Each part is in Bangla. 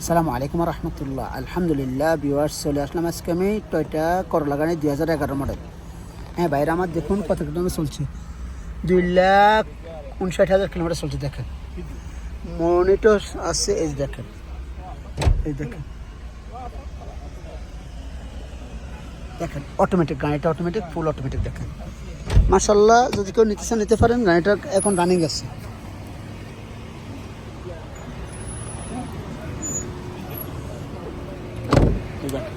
আসসালামু আলাইকুম রহমতুল্লাহ। আলহামদুলিল্লাহ ভিউয়ার্স চলে আসলাম আজকে আমি টয়টা করলা গাড়ি দুই হাজার এগারো মডেল হ্যাঁ বাইরে আমার দেখুন কত কিলোমিটার চলছে। দুই লাখ উনষাট হাজার কিলোমিটার চলছে, দেখেন। মনিটর আছে, এই দেখেন। এই দেখেন। দেখেন অটোমেটিক গাড়িটা অটোমেটিক ফুল অটোমেটিক দেখেন। মার্শাল্লাহ যদি কেউ নিতে চান নিতে পারেন। গাড়িটা এখন রানিং আছে। এই দেখেন।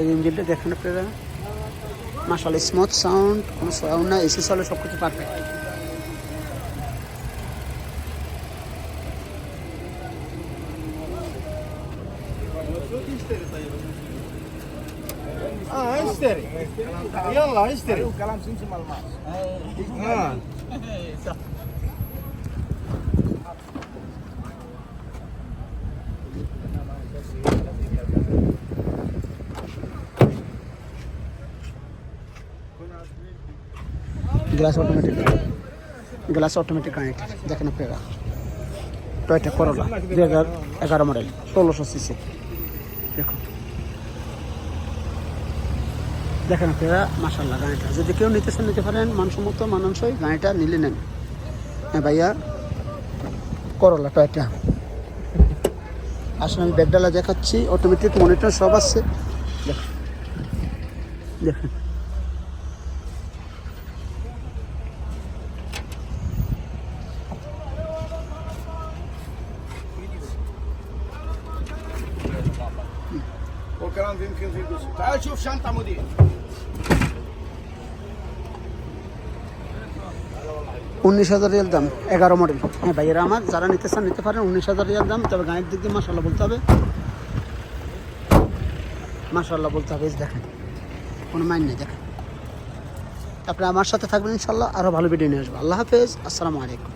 এই ইঞ্জিনটা দেখেন আপনারা মাসাল স্মুথ সাউন্ড কোনো সাউন্ড না এসি চলে সব কিছু perfect اه اشتري يلا اشتري كلام سمسم الماس ها glass automatic glass automatic connect দেখেন আপনারা। টয়টা করলা দুই হাজার এগারো মডেল ষোলোশো সিসি দেখুন। দেখেন আপনারা মাসাল্লাহ গাড়িটা। যদি কেউ নিতে চান, নিতে পারেন। মানসম্মত, মানানসই, গাড়িটা নিলে নেন। হ্যাঁ ভাইয়া করলা টয়টা। আসলে আমি ব্যাগডালা দেখাচ্ছি। অটোমেটিক মনিটর সব আছে। দেখুন। দেখুন। والكلام يمكن في القصه تعال شوف شنطه مدير উনিশ হাজার রিয়াল দাম এগারো মডেল হ্যাঁ ভাইয়েরা আমার যারা নিতে চান নিতে পারেন উনিশ হাজার রিয়াল দাম তবে গাড়ির দিক দিয়ে মাসাল্লাহ বলতে হবে মাসাল্লাহ বলতে হবে এই যে দেখেন কোনো মাইন নেই দেখেন আপনি আমার সাথে থাকবেন ইনশাল্লাহ আরও ভালো ভিডিও নিয়ে আসবো আল্লাহ হাফেজ আসসালামু আলাইকুম